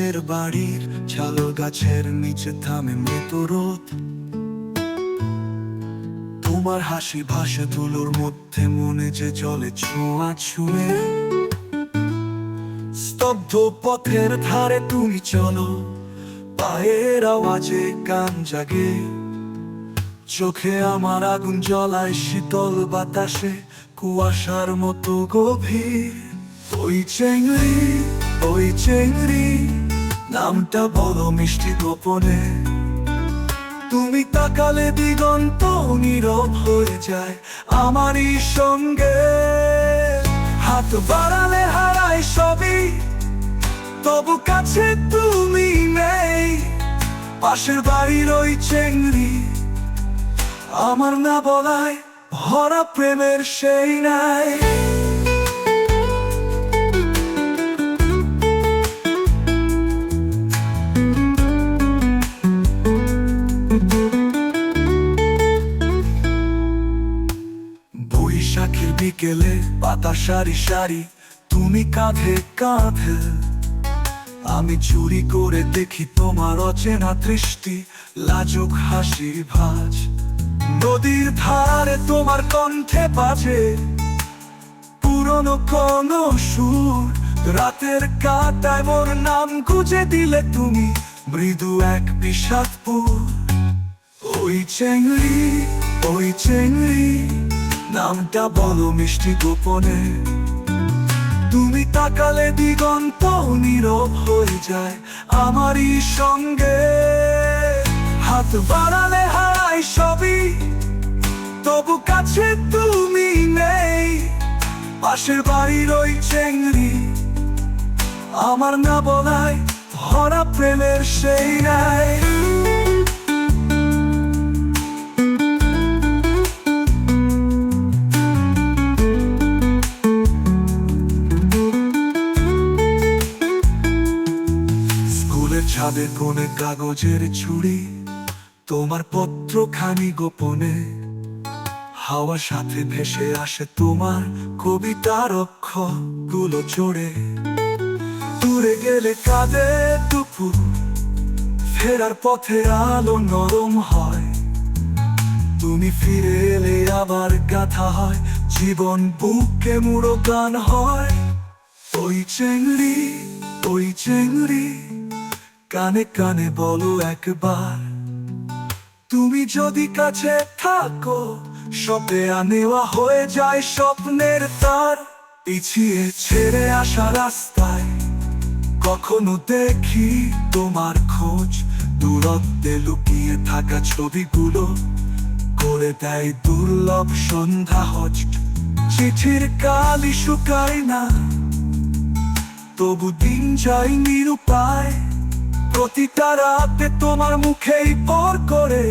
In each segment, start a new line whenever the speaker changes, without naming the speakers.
বাড়ির চালো গাছের নিচে থামে মৃত রোদ। তোমার হাসি ভাসে তুলোর মধ্যে মনে যে জলে ছোঁয়া ছুঁয়ে। স্তব্ধ পথের ধারে তুমি চলো, পায়ের আওয়াজে কান জাগে। চোখে আমার আগুন জ্বলায় শীতল বাতাসে, কুয়াশার মতো গভীর। ওই চেংড়ি ওই চেংড়ি। নামটা বলো মিষ্টি গোপনে। তুমি তাকালে দিগন্ত নীরব হয়ে যায় আমারই সঙ্গে। হাত বাড়ালে হারায় সবই, তবু কাছে তুমি নেই। পাশের বাড়ির ওই চেংড়ি, আমার না বলায় ভরা প্রেমের সেই নাই। বিকেলে পাতা সারি সারি তুমি কাঁধে কাঁধে। আমি চুরি করে দেখি তোমার অচেনা দৃষ্টি, লাজুক হাসির ভাজ। নদীর ধারে তোমার কণ্ঠে বাজে পুরনো কোন সুর। রাতের কাটায় মোর নাম গুজে দিলে তুমি মৃদু এক বিষাদপুর। ওই চেংড়ি ওই চেংড়ি। নামটা বলো মিষ্টি গোপনে। তুমি তাকালে দিগন্ত নীরব হয়ে যায় আমারই সঙ্গে। হাত বাড়ালে হারাই সবই, তবু কাছে তুমি নেই। পাশের বাড়ির ওই চেংড়ি, আমার না বলায় ভরা প্রেমের সেই নাই ছাদের কোণে কাগজের ছুরি, তোমার পত্রখানি গোপনে। হাওয়া সাথে ভেসে আসে তোমার কবিতার অক্ষরগুলো চড়ে। দূরে গেলে কাঁদে দুপুর, ফেরার পথে আলো নরম হয়। তুমি ফিরে এলে আবার গাথা হয়, জীবন বুকে মুড়ো গান হয়। ওই চেংড়ি ওই চেংড়ি। কানে কানে বলো একবার। তুমি যদি কাছে থাকো সবে আনেওয়া হয়ে যায় স্বপ্নের তার। পিছিয়ে ছেড়ে আসা রাস্তায় কখনো দেখি তোমার খোঁজ। দূরত্বে লুকিয়ে থাকা ছবিগুলো করে দেয় দুর্লভ সন্ধ্যা হজ চিঠির কালি শুকায় না, তবু দিন যায় নিরুপায়। প্রতিটা রাতে তোমার মুখেই পর করে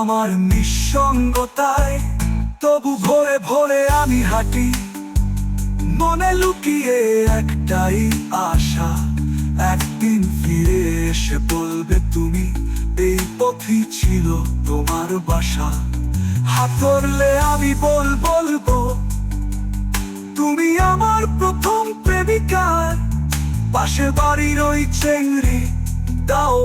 আমার নিঃসঙ্গতায়। তবু ভোরে ভোরে আমি হাঁটি। মনে লুকিয়ে একটাই আশা, একদিন ফিরে এসে বলবে তুমি, এই পথই ছিল তোমার বাসা। হাতরলে আমি বল বলব, তুমি আমার প্রথম প্রেমিকার পাশে বাড়ির ওই চেংড়ি Dá